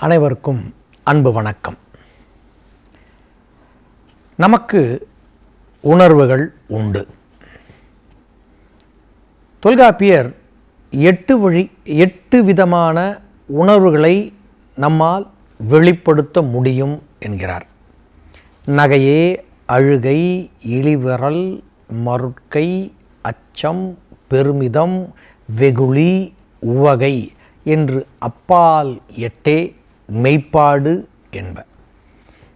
அனைவருக்கும் அன்பு வணக்கம். நமக்கு உணர்வுகள் உண்டு. தொல்காப்பியர் எட்டு வழி எட்டு விதமான உணர்வுகளை நம்மால் வெளிப்படுத்த முடியும் என்கிறார். நகையே அழுகை இழிவரல் மருட்கை அச்சம் பெருமிதம் வெகுளி உவகை என்று அப்பால் எட்டே மெய்ப்பாடு என்ப.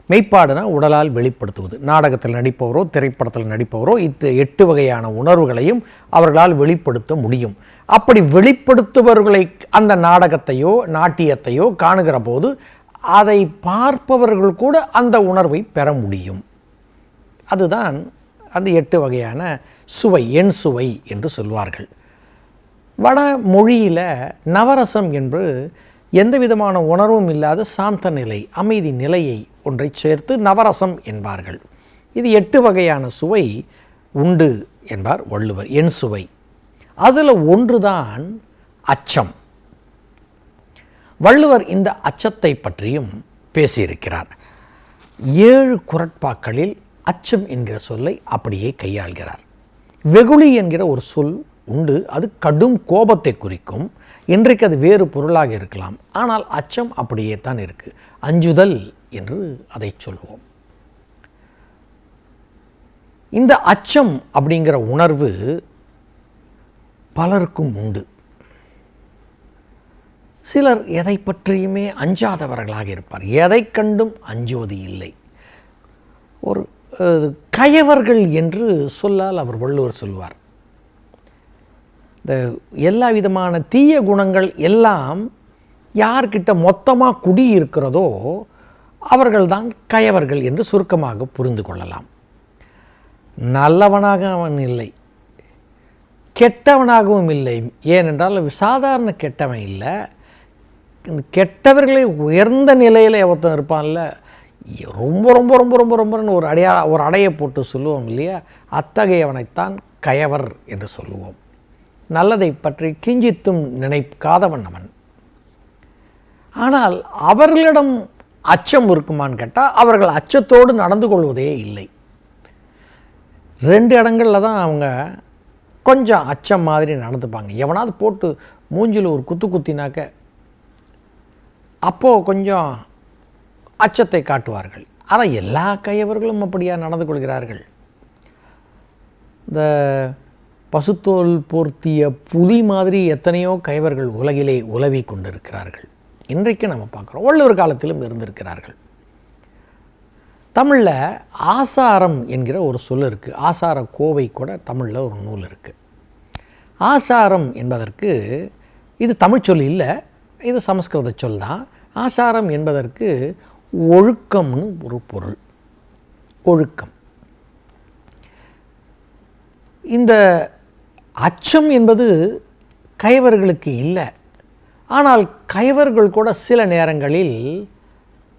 மெய்ப்பாடுனா உடலால் வெளிப்படுத்துவது. நாடகத்தில் நடிப்பவரோ திரைப்படத்தில் நடிப்பவரோ இத்து எட்டு வகையான உணர்வுகளையும் அவர்களால் வெளிப்படுத்த முடியும். அப்படி வெளிப்படுத்துபவர்களை அந்த நாடகத்தையோ நாட்டியத்தையோ காணுகிற போது அதை பார்ப்பவர்கள் கூட அந்த உணர்வை பெற முடியும். அதுதான் அந்த எட்டு வகையான சுவை எண் சுவை என்று சொல்வார்கள். வட மொழியில் நவரசம் என்று எந்த விதமான உணர்வும் இல்லாத சாந்த நிலை அமைதி நிலையை ஒன்றை சேர்த்து நவரசம் என்பார்கள். இது எட்டு வகையான சுவை உண்டு என்பார் வள்ளுவர். என் சுவை. அதில் ஒன்றுதான் அச்சம். வள்ளுவர் இந்த அச்சத்தை பற்றியும் பேசியிருக்கிறார். ஏழு குரட்பாக்களில் அச்சம் என்கிற சொல்லை அப்படியே கையாள்கிறார். வெகுளி என்கிற ஒரு சொல் உண்டு. அது கடும் கோபத்தை குறிக்கும். இன்றைக்கு அது வேறு பொருளாக இருக்கலாம். ஆனால் அச்சம் அப்படியே தான் இருக்கு. அஞ்சுதல் என்று அதை சொல்வோம். இந்த அச்சம் அப்படிங்கிற உணர்வு பலருக்கும் உண்டு. சிலர் எதை பற்றியுமே அஞ்சாதவர்களாக இருப்பார். எதை கண்டும் அஞ்சுவது இல்லை. ஒரு கயவர்கள் என்று சொல்லால் அவர் வள்ளுவர் சொல்வார். இந்த எல்லா விதமான தீய குணங்கள் எல்லாம் யார்கிட்ட மொத்தமாக குடி இருக்கிறதோ அவர்கள்தான் கயவர்கள் என்று சுருக்கமாக புரிந்து கொள்ளலாம். நல்லவனாக அவன் இல்லை கெட்டவனாகவும் இல்லை. ஏனென்றால் சாதாரண கெட்டவன் இல்லை. இந்த கெட்டவர்களை உயர்ந்த நிலையில் ஒருத்தன் இருப்பான்ல. ரொம்ப ரொம்ப ரொம்ப ரொம்ப ரொம்பன்னு ஒரு அடையா ஒரு அடையை போட்டு சொல்லுவோம் இல்லையா? அத்தகையவனைத்தான் கயவர் என்று சொல்லுவோம். நல்லதை பற்றி கிஞ்சித்தும் நினைக்காதவன் அவன். ஆனால் அவர்களிடம் அச்சம் இருக்குமான்னு கேட்டால் அவர்கள் அச்சத்தோடு நடந்து கொள்வதே இல்லை. ரெண்டு இடங்களில் தான் அவங்க கொஞ்சம் அச்சம் மாதிரி நடந்துப்பாங்க. எவனாவது போட்டு மூஞ்சில் ஒரு குத்து குத்தினாக்க அப்போது கொஞ்சம் அச்சத்தை காட்டுவார்கள். ஆனால் எல்லா கையவர்களும் அப்படியா நடந்து கொள்கிறார்கள். இந்த பசுத்தோல் போர்த்திய புலி மாதிரி எத்தனையோ கைவர்கள் உலகிலே உலவி கொண்டிருக்கிறார்கள். இன்றைக்கு நம்ம பார்க்குறோம். வள்ளுவர் காலத்திலும் இருந்திருக்கிறார்கள். தமிழில் ஆசாரம் என்கிற ஒரு சொல் இருக்குது ஆசார கோவை கூட தமிழில் ஒரு நூல் இருக்குது ஆசாரம் என்பதற்கு இது தமிழ் சொல் இல்லை. இது சமஸ்கிருத சொல் தான். ஆசாரம் என்பதற்கு ஒழுக்கம்னு ஒரு பொருள். ஒழுக்கம். இந்த அச்சம் என்பது கயவர்களுக்கு இல்லை. ஆனால் கயவர்கள் கூட சில நேரங்களில்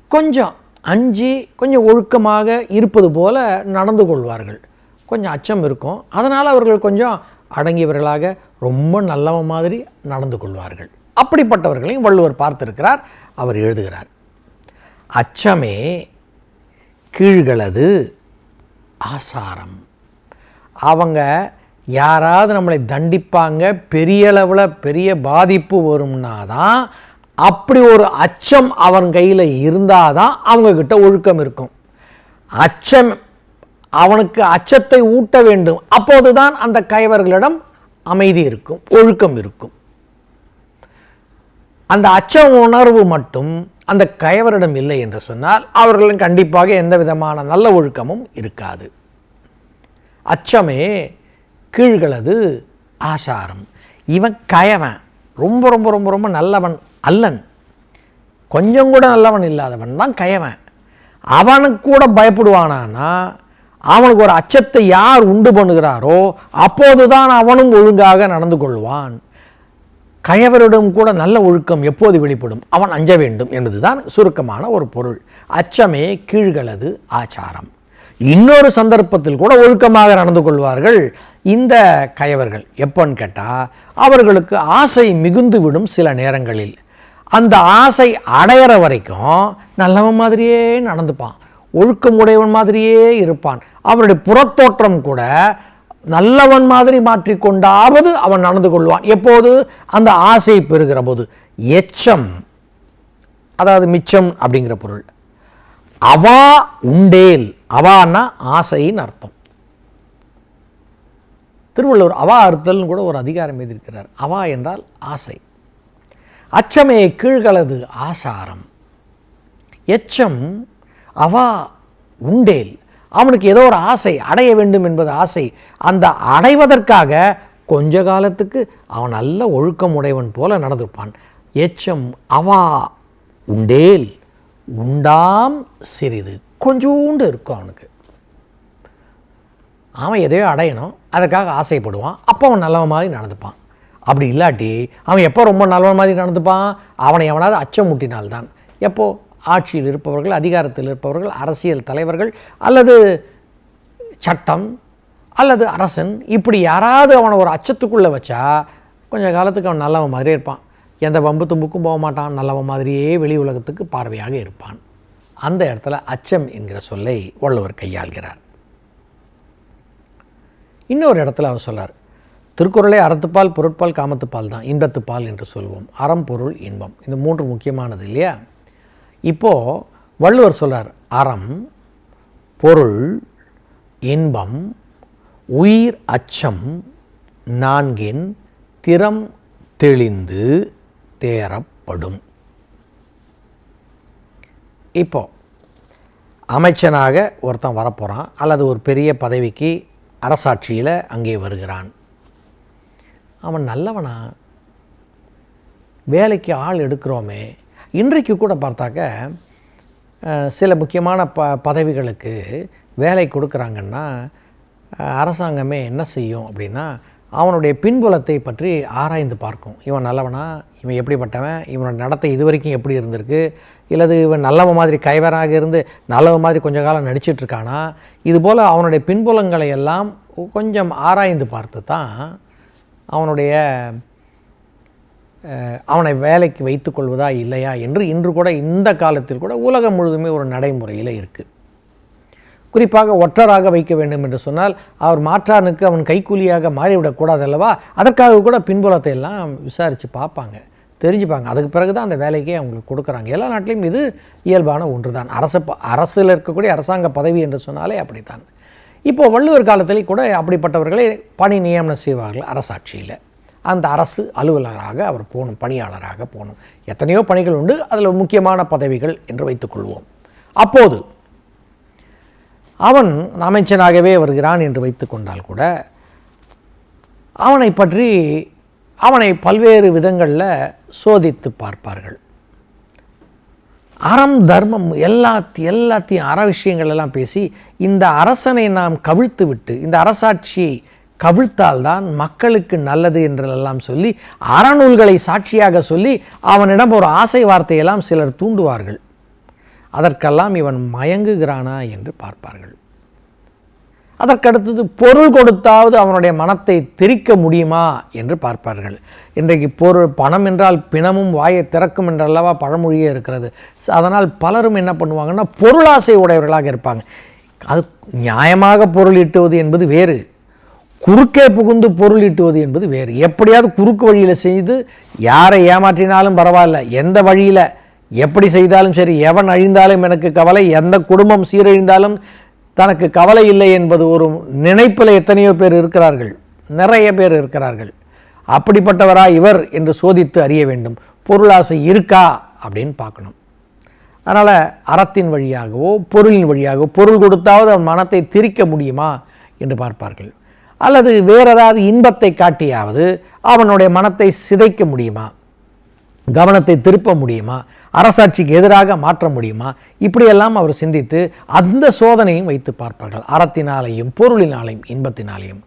கொஞ்சம் அஞ்சு கொஞ்சம் ஒழுக்கமாக இருப்பது போல நடந்து கொள்வார்கள். கொஞ்சம் அச்சம் இருக்கும். அதனால் அவர்கள் கொஞ்சம் அடங்கியவர்களாக ரொம்ப நல்லவன் மாதிரி நடந்து கொள்வார்கள். அப்படிப்பட்டவர்களையும் வள்ளுவர் பார்த்திருக்கிறார் அவர் எழுதுகிறார். அச்சமே கீழ்களது ஆசாரம். அவங்க யாராவது நம்மளை தண்டிப்பாங்க பெரிய அளவில் பெரிய பாதிப்பு வரும்னா தான் அப்படி ஒரு அச்சம் அவன் கையில் இருந்தால் தான் அவங்கக்கிட்ட ஒழுக்கம் இருக்கும். அச்சம் அவனுக்கு அச்சத்தை ஊட்ட வேண்டும். அப்போது தான் அந்த கைவர்களிடம் அமைதி இருக்கும் ஒழுக்கம் இருக்கும். அந்த அச்ச உணர்வு மட்டும் அந்த கயவரிடம் இல்லை என்று சொன்னால் அவர்களும் கண்டிப்பாக எந்த விதமான நல்ல ஒழுக்கமும் இருக்காது. அச்சமே கீழ்களது ஆசாரம். இவன் கயவன். ரொம்ப ரொம்ப ரொம்ப ரொம்ப நல்லவன் அல்லன். கொஞ்சம் கூட நல்லவன் இல்லாதவன் தான் கயவன். அவனுக்கு கூட பயப்படுவானானா அவனுக்கு ஒரு அச்சத்தை யார் உண்டு பண்ணுகிறாரோ அப்போதுதான் அவனும் ஒழுங்காக நடந்து கொள்வான். கயவரிடம் கூட நல்ல ஒழுக்கம் எப்போது வெளிப்படும்? அவன் அஞ்ச வேண்டும் என்பதுதான் சுருக்கமான ஒரு பொருள். அச்சமே கீழ்களது ஆச்சாரம். இன்னொரு சந்தர்ப்பத்தில் கூட ஒழுக்கமாக நடந்து கொள்வார்கள் இந்த கயவர்கள் எப்போன்னு கேட்டால் அவர்களுக்கு ஆசை மிகுந்து விடும் சில நேரங்களில். அந்த ஆசை அடையிற வரைக்கும் நல்லவன் மாதிரியே நடந்துப்பான். ஒழுக்கம் உடையவன் மாதிரியே இருப்பான். அவனுடைய புறத்தோற்றம் கூட நல்லவன் மாதிரி மாற்றிக்கொண்டாவது அவன் நடந்து கொள்வான். எப்போது? அந்த ஆசை பெறுகிற போது. எச்சம் அதாவது மிச்சம் அப்படிங்கிற பொருள். அவா உண்டேல். அவான்னா ஆசைன்னு அர்த்தம். திருவள்ளுவர் அவா அறுத்தல்னு கூட ஒரு அதிகாரம் எழுதியிருக்கிறார். அவா என்றால் ஆசை. அச்சமே கீழ்களது ஆசாரம். எச்சம் அவா உண்டேல். அவனுக்கு ஏதோ ஒரு ஆசை அடைய வேண்டும் என்பது ஆசை. அந்த அடைவதற்காக கொஞ்ச காலத்துக்கு அவன் நல்ல ஒழுக்கம் உடையவன் போல நடந்திருப்பான். எச்சம் அவா உண்டேல். உண்டாம் சிறிது. கொஞ்சோண்டு இருக்கும் அவனுக்கு. அவன் எதையோ அடையணும் அதுக்காக ஆசைப்படுவான் அப்போ அவன் நல்லவன் மாதிரி நடந்துப்பான். அப்படி இல்லாட்டி அவன் எப்போ ரொம்ப நல்லவன் மாதிரி நடந்துப்பான்? அவனை எவனாவது அச்சமூட்டினால்தான். எப்போது ஆட்சியில் இருப்பவர்கள் அதிகாரத்தில் இருப்பவர்கள் அரசியல் தலைவர்கள் அல்லது சட்டம் அல்லது அரசன் இப்படி யாராவது அவனை ஒரு அச்சத்துக்குள்ளே வச்சா கொஞ்சம் காலத்துக்கு அவன் நல்லவன் மாதிரியே இருப்பான். எந்த வம்பு தும்புக்கும் போக மாட்டான் நல்லவன் மாதிரியே வெளி உலகத்துக்கு பார்வையாக இருப்பான். அந்த இடத்துல அச்சம் என்கிற சொல்லை வள்ளுவர் கையாள்கிறார். இன்னொரு இடத்துல அவர் சொல்லார் திருக்குறளே அறத்துப்பால் பொருட்பால் காமத்துப்பால் தான் இன்பத்துப்பால் என்று சொல்வோம். அறம் பொருள் இன்பம் இந்த மூன்று முக்கியமானது இல்லையா? இப்போது வள்ளுவர் சொல்கிறார் அறம் பொருள் இன்பம் உயிர் அச்சம் நான்கின் திறம் தெளிந்து தேரப்படும் இப்போ அமைச்சனாக ஒருத்தன் வரப்போகிறான் அல்லது ஒரு பெரிய பதவிக்கு அரசாட்சியில் அங்கே வருகிறான். அவன் நல்லவனா? வேலைக்கு ஆள் எடுக்கிறோமே. இன்றைக்கு கூட பார்த்தாக்க சில முக்கியமான ப பதவிகளுக்கு வேலை கொடுக்குறாங்கன்னா அரசாங்கமே என்ன செய்யும் அப்படின்னா அவனுடைய பின்புலத்தை பற்றி ஆராய்ந்து பார்க்கும். இவன் நல்லவனா? இவன் எப்படிப்பட்டவன்? இவனோட நடத்தை இது வரைக்கும் எப்படி இருந்திருக்கு? இல்லது இவன் நல்லவன் மாதிரி கைவராக இருந்து நல்லவன் மாதிரி கொஞ்ச காலம் நடிச்சிட்டு இருக்கானா இதுபோல் அவனுடைய பின்புலங்களை எல்லாம் கொஞ்சம் ஆராய்ந்து பார்த்து தான் அவனுடைய அவனை வேலைக்கு வைத்துக்கொள்வதா இல்லையா என்று இன்று கூட இந்த காலத்தில் கூட உலகம் முழுதுமே ஒரு நடைமுறையில் இருக்குது குறிப்பாக ஒற்றராக வைக்க வேண்டும் என்று சொன்னால் அவர் மாற்றானுக்கு அவன் கைக்கூலியாக மாறிவிடக்கூடாது அல்லவா அதற்காக கூட பின்புலத்தை எல்லாம் விசாரித்து பார்ப்பாங்க தெரிஞ்சுப்பாங்க. அதுக்கு பிறகு தான் அந்த வேலைக்கே அவங்களுக்கு கொடுக்குறாங்க. எல்லா நாட்டிலையும் இது இயல்பான ஒன்று தான் அரசு ப- அரசில் இருக்கக்கூடிய அரசாங்க பதவி என்று சொன்னாலே அப்படித்தான். இப்போ வள்ளுவர் காலத்தில் கூட அப்படிப்பட்டவர்களை பணி நியமனம் செய்வார்கள் அரசாட்சியில். அந்த அரசு அலுவலராக அவர் போகணும் பணியாளராக போகணும். எத்தனையோ பணிகள் உண்டு. அதில் முக்கியமான பதவிகள் என்று வைத்துக்கொள்வோம் அப்போது அவன் அமைச்சனாகவே வருகிறான் என்று வைத்துக்கொண்டால் கூட அவனை பற்றி அவனை பல்வேறு விதங்களில் சோதித்து பார்ப்பார்கள். அறம் தர்மம் எல்லாத்தையும் எல்லாத்தையும் அற விஷயங்கள் எல்லாம் பேசி இந்த அரசனை நாம் கவிழ்த்து விட்டு இந்த அரசாட்சியை கவிழ்த்தால்தான் மக்களுக்கு நல்லது என்றெல்லாம் சொல்லி அறநூல்களை சாட்சியாக சொல்லி அவனிடம் ஒரு ஆசை வார்த்தையெல்லாம் சிலர் தூண்டுவார்கள். அதற்கெல்லாம் இவன் மயங்குகிறானா என்று பார்ப்பார்கள். அதற்கடுத்தது பொருள் கொடுத்தாவது அவனுடைய மனத்தை திரிக்க முடியுமா என்று பார்ப்பார்கள். இன்றைக்கு பொருள் பணம் என்றால் பிணமும் வாயை திறக்கும் என்றல்லவா பழமொழியே இருக்கிறது. அதனால் பலரும் என்ன பண்ணுவாங்கன்னா பொருளாசை உடையவர்களாக இருப்பாங்க. அது நியாயமாக பொருள் ஈட்டுவது என்பது வேறு. குறுக்கே புகுந்து பொருள் ஈட்டுவது என்பது வேறு. எப்படியாவது குறுக்கு வழியில் செய்து யாரை ஏமாற்றினாலும் பரவாயில்ல எந்த வழியில் எப்படி செய்தாலும் சரி எவன் அழிந்தாலும் எனக்கு கவலை எந்த குடும்பம் சீரழிந்தாலும் தனக்கு கவலை இல்லை என்பது ஒரு நினைப்பில் எத்தனையோ பேர் இருக்கிறார்கள் நிறைய பேர் இருக்கிறார்கள். அப்படிப்பட்டவரா இவர் என்று சோதித்து அறிய வேண்டும். பொருளாசை இருக்கா அப்படின்னு பார்க்கணும். அதனால் அறத்தின் வழியாகவோ பொருளின் வழியாகவோ பொருள் கொடுத்தாவது அவன் மனத்தை திரிக்க முடியுமா என்று பார்ப்பார்கள். அல்லது வேறு ஏதாவது இன்பத்தை காட்டியாவது அவனுடைய மனத்தை சிதைக்க முடியுமா? கவனத்தை திருப்ப முடியுமா? அரசாட்சிக்கு எதிராக மாற்ற முடியுமா? இப்படியெல்லாம் அவர் சிந்தித்து அந்த சோதனையும் வைத்து பார்ப்பார்கள். அறத்தினாலேயும் பொருளினாலேயும் இன்பத்தினாலேயும்.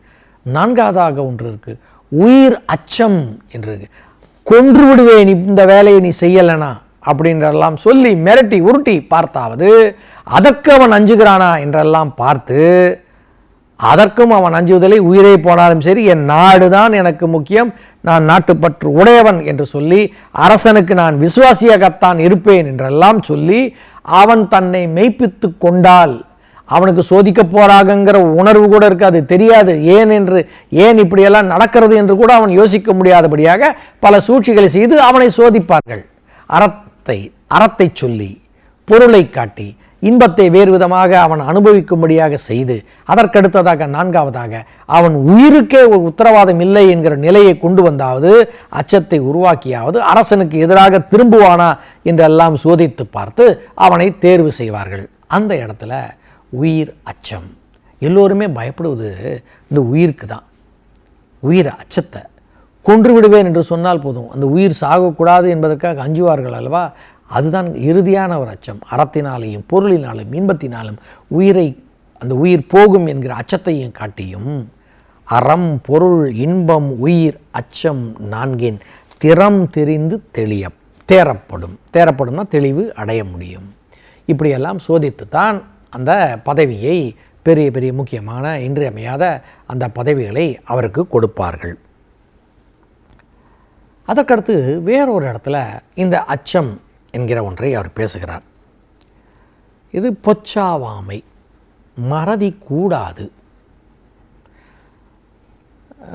நான்காவதாக ஒன்று இருக்குது உயிர் அச்சம் என்று கொன்று விடுவேன் இந்த வேலையை நீ செய்யலைனா? அப்படின்றெல்லாம் சொல்லி மிரட்டி உருட்டி பார்த்தாவது அதற்கு அவன் அஞ்சுகிறானா என்றெல்லாம் பார்த்து அதற்கும் அவன் அஞ்சுவதில்லை உயிரை போனாலும் சரி என் நாடு தான் எனக்கு முக்கியம் நான் நாட்டுப்பற்று உடையவன் என்று சொல்லி அரசனுக்கு நான் விசுவாசியாகத்தான் இருப்பேன் என்றெல்லாம் சொல்லி அவன் தன்னை மெய்ப்பித்து கொண்டால் அவனுக்கு சோதிக்க போறாகங்கிற உணர்வு கூட இருக்காது தெரியாது. ஏன் என்று ஏன் இப்படியெல்லாம் நடக்கிறது என்று கூட அவன் யோசிக்க முடியாதபடியாக பல சூழ்ச்சிகளை செய்து அவனை சோதிப்பார்கள். அறத்தை அறத்தை சொல்லி பொருளை காட்டி இன்பத்தை வேறு விதமாக அவன் அனுபவிக்கும்படியாக செய்து அதற்கடுத்ததாக நான்காவதாக அவன் உயிருக்கே ஒரு உத்தரவாதம் இல்லை என்கிற நிலையை கொண்டு வந்தாவது அச்சத்தை உருவாக்கியாவது அரசனுக்கு எதிராக திரும்புவானா என்றெல்லாம் சோதித்து பார்த்து அவனை தேர்வு செய்வார்கள். அந்த இடத்துல உயிர் அச்சம். எல்லோருமே பயப்படுவது இந்த உயிருக்கு தான். உயிர் அச்சத்தை கொன்று விடுவேன் என்று சொன்னால் போதும். அந்த உயிர் சாகக்கூடாது என்பதற்காக அஞ்சுவார்கள் அல்லவா? அதுதான் இறுதியான ஒரு அச்சம். அறத்தினாலேயும் பொருளினாலும் இன்பத்தினாலும் உயிரை அந்த உயிர் போகும் என்கிற அச்சத்தையும் காட்டியும் அறம் பொருள் இன்பம் உயிர் அச்சம் நான்கின் திறம் தெரிந்து தெளிய தேரப்படும் தேரப்படும்னா தெளிவு அடைய முடியும். இப்படியெல்லாம் சோதித்து தான் அந்த பதவியை பெரிய பெரிய முக்கியமான இன்றியமையாத அந்த பதவிகளை அவருக்கு கொடுப்பார்கள். அதற்கடுத்து வேறொரு இடத்துல இந்த அச்சம் என்கிற ஒன்றை அவர் பேசுகிறார். இது பொச்சாவாமை. மறதி கூடாது.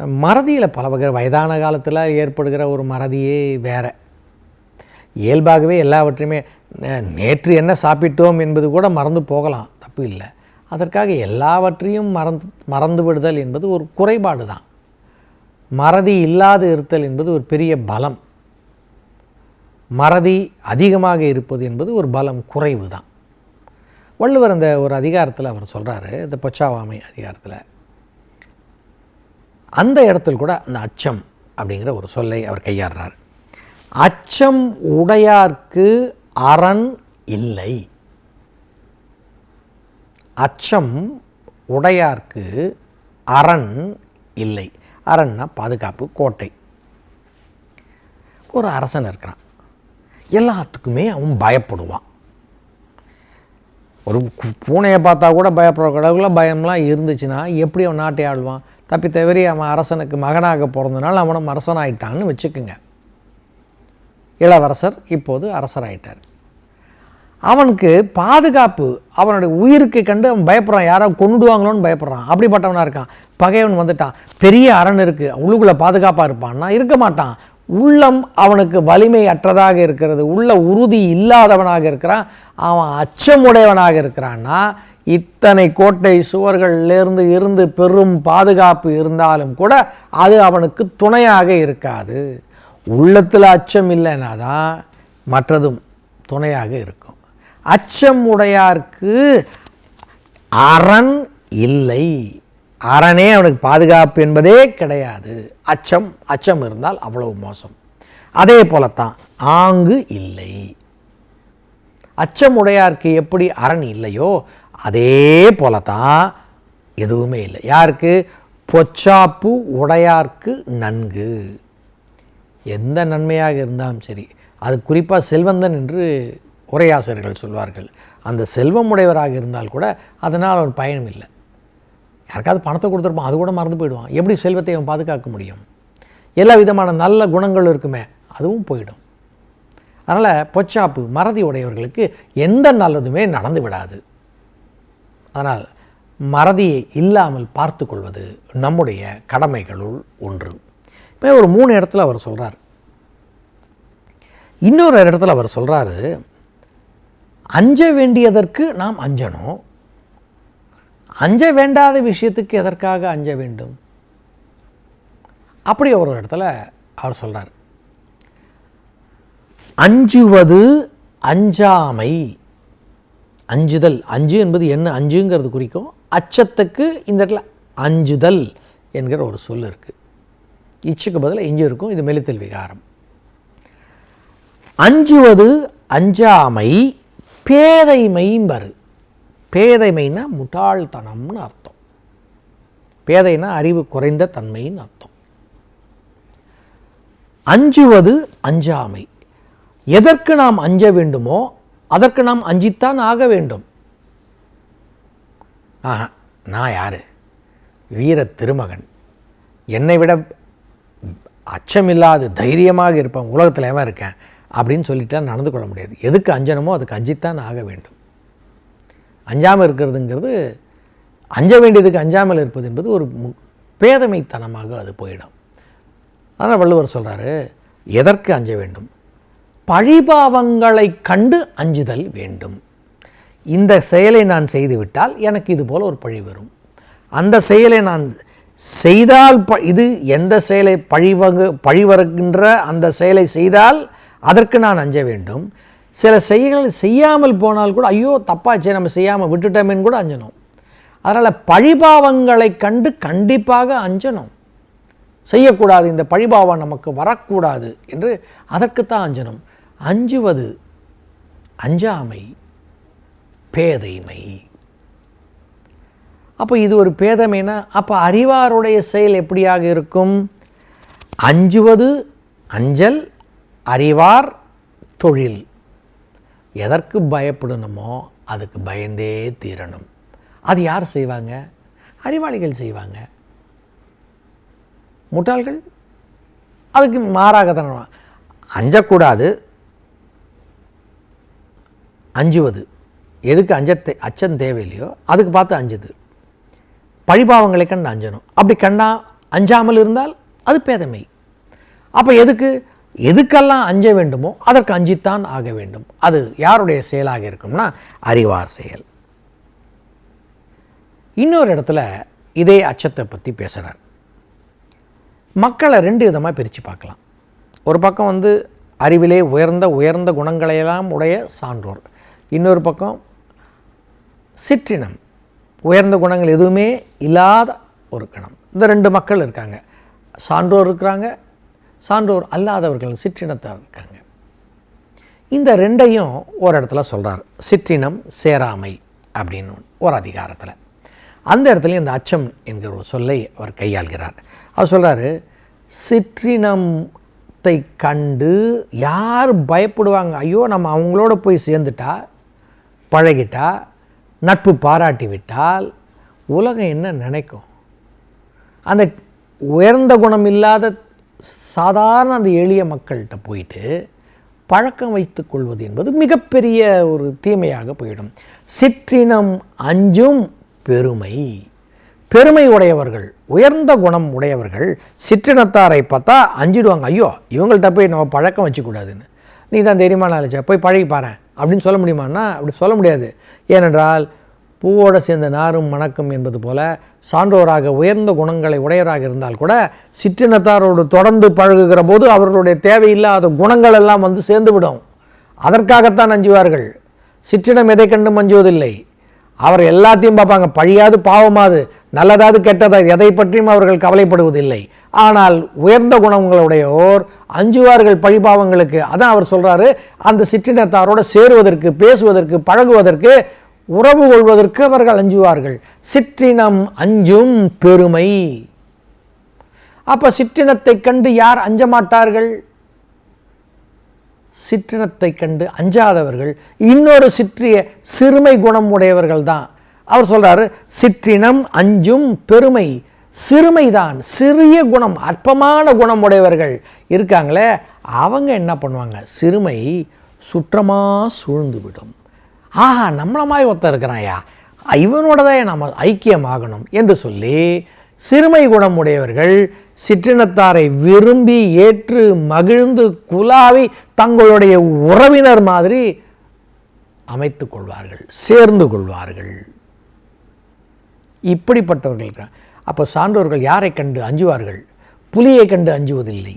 மறதியில் பல வகை வயதான காலத்தில் ஏற்படுகிற ஒரு மறதியே வேற. இயல்பாகவே எல்லாவற்றையுமே நே- நேற்று என்ன சாப்பிட்டோம் என்பது கூட மறந்து போகலாம். தப்பு இல்லை. அதற்காக எல்லாவற்றையும் மறந்து மறந்து விடுதல் என்பது ஒரு குறைபாடு தான் மறதி இல்லாது இருத்தல் என்பது ஒரு பெரிய பலம். மறதி அதிகமாக இருப்பது என்பது ஒரு பலம் குறைவு தான் வள்ளுவர் அந்த ஒரு அதிகாரத்தில் அவர் சொல்கிறாரு இந்த பொச்சாவாமை அதிகாரத்தில். அந்த இடத்துல கூட அந்த அச்சம் அப்படிங்கிற ஒரு சொல்லை அவர் கையாடுறார் அச்சம் உடையார்க்கு அரண் இல்லை. அச்சம் உடையார்க்கு அரண் இல்லை. அரண்னா பாதுகாப்பு கோட்டை. ஒரு அரசன் இருக்கிறான். எல்லாத்துக்குமே அவன் பயப்படுவான். ஒரு பூனையை பார்த்தா கூட பயப்படுற கடவுள பயம்லாம் இருந்துச்சுன்னா எப்படி அவன் நாட்டை ஆளுவான்? தப்பி தவறி அவன் அரசனுக்கு மகனாக பிறந்தனால அவனும் அரசனாயிட்டான்னு வச்சுக்குங்க. இளவரசர் இப்போது அரசராயிட்டார். அவனுக்கு பாதுகாப்பு அவனுடைய உயிருக்கு கண்டு அவன் பயப்படுறான். யாரோ கொண்டுடுவாங்களோன்னு பயப்படுறான். அப்படிப்பட்டவனாக இருக்கான். பகைவன் வந்துட்டான். பெரிய அரண் இருக்குது உள்ளுக்குள்ளே பாதுகாப்பாக இருப்பான்னா இருக்க மாட்டான். உள்ளம் அவனுக்கு வலிமை அற்றதாக இருக்கிறது. உள்ள உறுதி இல்லாதவனாக இருக்கிறான். அவன் அச்சமுடையவனாக இருக்கிறான்னா இத்தனை கோட்டை சுவர்கள்லேருந்து இருந்து பெரும் பாதுகாப்பு இருந்தாலும் கூட அது அவனுக்கு துணையாக இருக்காது. உள்ளத்தில் அச்சம் இல்லைன்னா தான் மற்றதும் துணையாக இருக்கும். அச்சம் உடையார்க்கு அரண் இல்லை. அரணே அவனுக்கு பாதுகாப்பு என்பதே கிடையாது. அச்சம் அச்சம் இருந்தால் அவ்வளவு மோசம். அதே போலத்தான் ஆங்கு இல்லை. அச்சம் உடையார்க்கு எப்படி அரண் இல்லையோ அதே போலத்தான் எதுவுமே இல்லை. யாருக்கு? பொச்சாப்பு உடையார்க்கு நன்கு. எந்த நன்மையாக இருந்தாலும் சரி. அது குறிப்பாக செல்வந்தன் என்று உரையாசிரியர்கள் சொல்வார்கள். அந்த செல்வம் உடையவராக இருந்தால் கூட அதனால் அவன் பயனும் இல்லை. யாருக்காவது பணத்தை கொடுத்துருப்பான் அது கூட மறந்து போயிடுவான். எப்படி செல்வத்தை அவன் பாதுகாக்க முடியும்? எல்லா விதமான நல்ல குணங்கள் இருக்குமே அதுவும் போயிடும். அதனால் பொச்சாப்பு மறதி உடையவர்களுக்கு எந்த நல்லதுமே நடந்து விடாது. அதனால் மறதியை இல்லாமல் பார்த்து கொள்வது நம்முடைய கடமைகளுள் ஒன்று. இப்போ ஒரு மூணு இடத்துல அவர் சொல்கிறார் இன்னொரு இடத்துல அவர் சொல்கிறாரு அஞ்ச வேண்டியதற்கு நாம் அஞ்சணும் அஞ்ச வேண்டாத விஷயத்துக்கு எதற்காக அஞ்ச வேண்டும்? அப்படி ஒரு இடத்துல அவர் சொல்கிறார் அஞ்சுவது அஞ்சாமை. அஞ்சுதல். அஞ்சு என்பது என்ன? அஞ்சுங்கிறது குறிக்கும். அச்சத்துக்கு இந்த இடத்துல அஞ்சுதல் என்கிற ஒரு சொல் இருக்குது இச்சுக்கு பதிலாக இஞ்சு இருக்கும். இது மெலித்தல் விகாரம். அஞ்சுவது அஞ்சாமை. பேதைமைம்பரு பேதைமைனா முட்டாள்தனம்னு அர்த்தம். பேதைனா அறிவு குறைந்த தன்மைன்னு அர்த்தம். அஞ்சுவது அஞ்சாமை. எதற்கு நாம் அஞ்ச வேண்டுமோ அதற்கு நாம் அஞ்சித்தான் ஆக வேண்டும். ஆஹா நான் யாரு? வீர திருமகன். என்னை விட அச்சமில்லாது தைரியமாக இருப்பேன் உலகத்தில் இருக்கேன் அப்படின்னு சொல்லிட்டு நடந்து கொள்ள முடியாது. எதுக்கு அஞ்சனமோ அதுக்கு அஞ்சித்தான் ஆக வேண்டும். அஞ்சாமல் இருக்கிறதுங்கிறது அஞ்ச வேண்டியதுக்கு அஞ்சாமல் இருப்பது என்பது ஒரு மு- பேதமைத்தனமாக அது போயிடும். ஆனால் வள்ளுவர் சொல்கிறாரு எதற்கு அஞ்ச வேண்டும்? பழிபாவங்களை கண்டு அஞ்சுதல் வேண்டும். இந்த செயலை நான் செய்துவிட்டால் எனக்கு இது போல் ஒரு பழி வரும். அந்த செயலை நான் செய்தால் ப இது எந்த செயலை பழிவகு பழிவருகின்ற அந்த செயலை செய்தால் அதற்கு நான் அஞ்ச வேண்டும். சில செயல்களை செய்யாமல் போனால் கூட ஐயோ தப்பாச்சே நம்ம செய்யாமல் விட்டுட்டோமேன்னு கூட அஞ்சணும். அதனால் பழிபாவங்களை கண்டு கண்டிப்பாக அஞ்சணும். செய்யக்கூடாது இந்த பழிபாவம் நமக்கு வரக்கூடாது என்று அதற்குத்தான் அஞ்சனம் அஞ்சுவது அஞ்சாமை பேதைமை. அப்போ இது ஒரு பேதமைனா அப்போ அறிவாருடைய செயல் எப்படியாக இருக்கும்? அஞ்சுவது அஞ்சல் அறிவார் தொழில். எதற்கு பயப்படணுமோ அதுக்கு பயந்தே தீரணும். அது யார் செய்வாங்க? அறிவாளிகள் செய்வாங்க. முட்டாள்கள்? அதுக்கு மாறாக தான் அஞ்சக்கூடாது. அஞ்சுவது. எதுக்கு அஞ்சத்தை அச்சம் தேவையில்லையோ அதுக்கு பார்த்து அஞ்சுது. பழிபாவங்களை கண்டு அஞ்சணும். அப்படி கண்டா அஞ்சாமல் இருந்தால் அது பேதமை. அப்போ எதுக்கு எதுக்கெல்லாம் அஞ்ச வேண்டுமோ அதற்கு அஞ்சித்தான் ஆக வேண்டும். அது யாருடைய செயலாக இருக்கும்னா அறிவார் செயல். இன்னொரு இடத்துல இதே அச்சத்தை பற்றி பேசுகிறார் மக்களை ரெண்டு விதமாக பிரித்து பார்க்கலாம். ஒரு பக்கம் வந்து அறிவிலே உயர்ந்த உயர்ந்த குணங்களையெல்லாம் உடைய சான்றோர். இன்னொரு பக்கம் சிற்றினம். உயர்ந்த குணங்கள் எதுவுமே இல்லாத ஒரு கணம். இந்த ரெண்டு மக்கள் இருக்காங்க. சான்றோர் இருக்கிறாங்க சான்றோர் அல்லாதவர்கள் சிற்றினத்தார் இருக்காங்க. இந்த ரெண்டையும் ஒரு இடத்துல சொல்கிறார் சிற்றினம் சேராமை அப்படின்னு ஒரு அதிகாரத்தில். அந்த இடத்துலையும் இந்த அச்சம் என்கிற ஒரு சொல்லை அவர் கையாள்கிறார். அவர் சொல்கிறாரு சிற்றினத்தை கண்டு யார் பயப்படுவாங்க? ஐயோ நம்ம அவங்களோட போய் சேர்ந்துட்டா பழகிட்டா நட்பு பாராட்டி விட்டால் உலகம் என்ன நினைக்கும்? அந்த உயர்ந்த குணம் இல்லாத சாதாரண அந்த எளிய மக்கள்கிட்ட போயிட்டு பழக்கம் வைத்து கொள்வது என்பது மிகப்பெரிய ஒரு தீமையாக போயிடும். சிற்றினம் அஞ்சும் பெருமை. பெருமை உடையவர்கள் உயர்ந்த குணம் உடையவர்கள் சிற்றினத்தாரை பார்த்தா அஞ்சிடுவாங்க. ஐயோ இவங்கள்ட்ட போய் நம்ம பழக்கம் வச்சுக்கூடாதுன்னு. நீ தான் தைரியமான அழைச்சா போய் பழகி பாரு அப்படின்னு சொல்ல முடியுமான்னா அப்படி சொல்ல முடியாது. ஏனென்றால் பூவோடு சேர்ந்த நாரும் மணக்கும் என்பது போல சான்றோராக உயர்ந்த குணங்களை உடையவராக இருந்தால் கூட சிற்றினத்தாரோடு தொடர்ந்து பழகுகிற போது அவர்களுடைய தேவையில்லாத குணங்கள் எல்லாம் வந்து சேர்ந்துவிடும். அதற்காகத்தான் அஞ்சுவார்கள். சிற்றினம் எதை கண்டும் அஞ்சுவதில்லை. அவர் எல்லாத்தையும் பார்ப்பாங்க. பழியாது பாவமாது நல்லதாவது கெட்டதா? எதை பற்றியும் அவர்கள் கவலைப்படுவதில்லை. ஆனால் உயர்ந்த குணங்களுடையோர் அஞ்சுவார்கள் பழிபாவங்களுக்கு அதான் அவர் சொல்கிறாரு அந்த சிற்றினத்தாரோடு சேருவதற்கு பேசுவதற்கு பழகுவதற்கு உறவு கொள்வதற்கு அவர்கள் அஞ்சுவார்கள். சிற்றினம் அஞ்சும் பெருமை. அப்போ சிற்றினத்தை கண்டு யார் அஞ்ச மாட்டார்கள்? சிற்றினத்தை கண்டு அஞ்சாதவர்கள். இன்னொரு சிற்றிய சிறுமை குணம் உடையவர்கள் தான். அவர் சொல்கிறார் சிற்றினம் அஞ்சும் பெருமை. சிறுமைதான் சிறிய குணம் அற்பமான குணம் உடையவர்கள் இருக்காங்களே அவங்க என்ன பண்ணுவாங்க? சிறுமை சுற்றமாக சூழ்ந்துவிடும் ஆஹா நம்மள மாதிரி ஒருத்தன் இருக்கிறாயா இவனோடதே நம்ம ஐக்கியமாகணும் என்று சொல்லி சிறுமை குணம் உடையவர்கள் சிற்றினத்தாரை விரும்பி ஏற்று மகிழ்ந்து குலாவி தங்களுடைய உறவினர் மாதிரி அமைத்து கொள்வார்கள் சேர்ந்து கொள்வார்கள். இப்படிப்பட்டவர்கள் அப்போ சான்றோர்கள் யாரை கண்டு அஞ்சுவார்கள்? புலியை கண்டு அஞ்சுவதில்லை.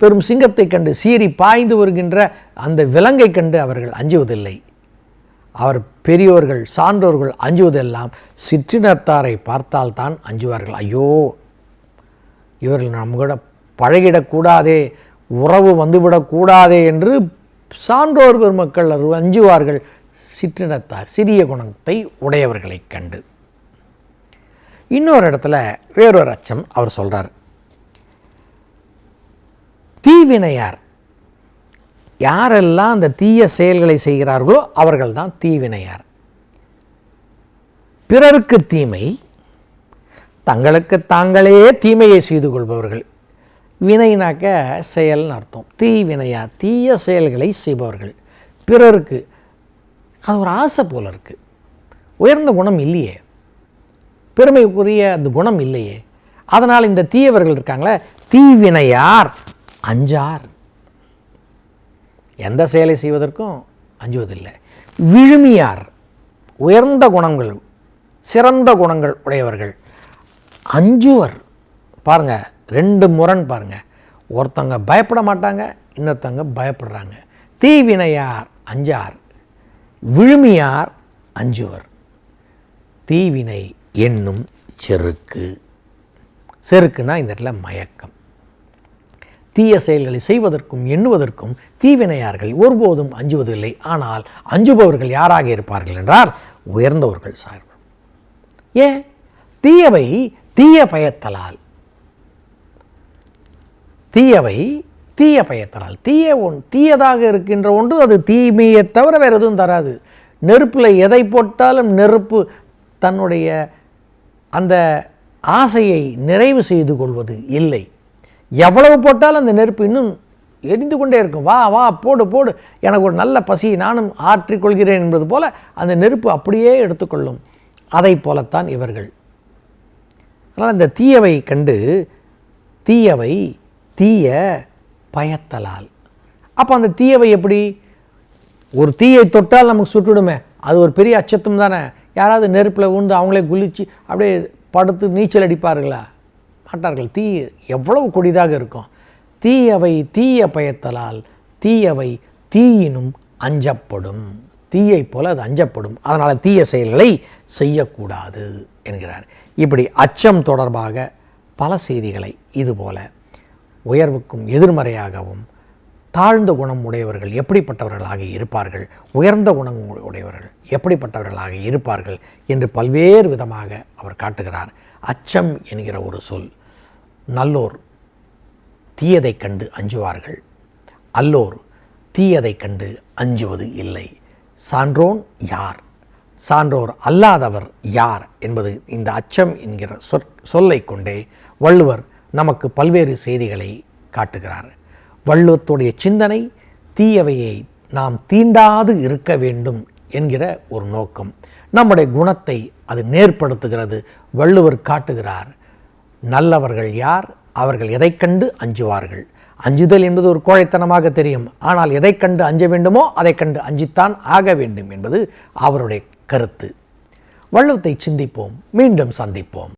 பெரும் சிங்கத்தை கண்டு சீறி பாய்ந்து வருகின்ற அந்த விலங்கை கண்டு அவர்கள் அஞ்சுவதில்லை. அவர் பெரியோர்கள் சான்றோர்கள் அஞ்சுவதெல்லாம் சிற்றினத்தாரை பார்த்தால்தான் அஞ்சுவார்கள். ஐயோ இவர்கள் நம்ம கூட பழகிடக்கூடாதே உறவு வந்துவிடக்கூடாதே என்று சான்றோர் பெருமக்கள் அஞ்சுவார்கள். சிற்றினத்தார் சிறிய குணத்தை உடையவர்களைக் கண்டு. இன்னொரு இடத்துல வேறொரு அச்சம் அவர் சொல்கிறார் தீவினையார் யாரெல்லாம் அந்த தீய செயல்களை செய்கிறார்களோ அவர்கள் தான் தீவினையார். பிறருக்கு தீமை தங்களுக்கு தாங்களே தீமையை செய்து கொள்பவர்கள். வினைனாக்க செயல்னு அர்த்தம். தீ வினையா தீய செயல்களை செய்பவர்கள். பிறருக்கு அது ஒரு ஆசை போல இருக்குது உயர்ந்த குணம் இல்லையே. பெருமைக்குரிய அந்த குணம் இல்லையே. அதனால் இந்த தீயவர்கள் இருக்காங்களே தீவினையார் அஞ்சார். எந்த செயலை செய்வதற்கும் அஞ்சுவதில்லை. விழுமியார் உயர்ந்த குணங்கள் சிறந்த குணங்கள் உடையவர்கள். அஞ்சுவர். பாருங்கள் ரெண்டு முரண் பாருங்கள் ஒருத்தங்க பயப்பட மாட்டாங்க இன்னொருத்தங்க பயப்படுறாங்க. தீவினையார் அஞ்சார். விழுமியார் அஞ்சுவர். தீவினை என்னும் செருக்கு. செருக்குனா இந்த இடத்துல மயக்கம். தீய செயல்களை செய்வதற்கும் எண்ணுவதற்கும் தீவினையார்கள் ஒருபோதும் அஞ்சுவதில்லை. ஆனால் அஞ்சுபவர்கள் யாராக இருப்பார்கள் என்றால் உயர்ந்தவர்கள் சார்பு ஏன் தீயவை தீய பயத்தலால். தீயவை தீய பயத்தலால். தீய ஒன் தீயதாக இருக்கின்ற ஒன்று அது தீமையை தவிர வேறு எதுவும் தராது. நெருப்பில் எதை போட்டாலும் நெருப்பு தன்னுடைய அந்த ஆசையை நிறைவு செய்து கொள்வது இல்லை. எவ்வளவு போட்டாலும் அந்த நெருப்பு இன்னும் எரிந்து கொண்டே இருக்கும். வா வா போடு போடு. எனக்கு ஒரு நல்ல பசி நானும் ஆற்றிக்கொள்கிறேன் என்பது போல அந்த நெருப்பு அப்படியே எடுத்துக்கொள்ளும். அதை போலத்தான் இவர்கள். அதனால் இந்த தீயவை கண்டு தீயவை தீய பயத்தலால். அப்போ அந்த தீயவை எப்படி? ஒரு தீயை தொட்டால் நமக்கு சுட்டுடுமே. அது ஒரு பெரிய அச்சத்தம் தானே. யாராவது நெருப்பில் விழுந்து அவங்களே குளித்து அப்படியே படுத்து நீச்சல் அடிப்பார்களா? மாட்டார்கள். தீ எவ்வளவு கொடிதாக இருக்கும். தீயவை தீய பயத்தலால் தீயவை தீயினும் அஞ்சப்படும். தீயை போல அது அஞ்சப்படும். அதனால் தீய செயல்களை செய்யக்கூடாது என்கிறார். இப்படி அச்சம் தொடர்பாக பல செய்திகளை இதுபோல உயர்வுக்கும் எதிர்மறையாகவும் தாழ்ந்த குணம் உடையவர்கள் எப்படிப்பட்டவர்களாக இருப்பார்கள்? உயர்ந்த குணம் உடையவர்கள் எப்படிப்பட்டவர்களாக இருப்பார்கள்? என்று பல்வேறு விதமாக அவர் காட்டுகிறார். அச்சம் என்கிற ஒரு சொல். நல்லோர் தீயதை கண்டு அஞ்சுவார்கள். அல்லோர் தீயதை கண்டு அஞ்சுவது இல்லை. சான்றோன் யார்? சான்றோர் அல்லாதவர் யார்? என்பது இந்த அச்சம் என்கிற சொற் சொல்லை கொண்டே வள்ளுவர் நமக்கு பல்வேறு செய்திகளை காட்டுகிறார். வள்ளுவத்துடைய சிந்தனை தீயவையை நாம் தீண்டாது இருக்க வேண்டும் என்கிற ஒரு நோக்கம். நம்முடைய குணத்தை அது நேர்படுத்துகிறது வள்ளுவர் காட்டுகிறார். நல்லவர்கள் யார்? அவர்கள் எதை கண்டு அஞ்சுவார்கள்? அஞ்சுதல் என்பது ஒரு கோழைத்தனமாக தெரியும். ஆனால் எதை கண்டு அஞ்ச வேண்டுமோ அதை கண்டு அஞ்சித்தான் ஆக வேண்டும் என்பது அவருடைய கருத்து. வள்ளுவத்தை சிந்திப்போம் மீண்டும் சந்திப்போம்.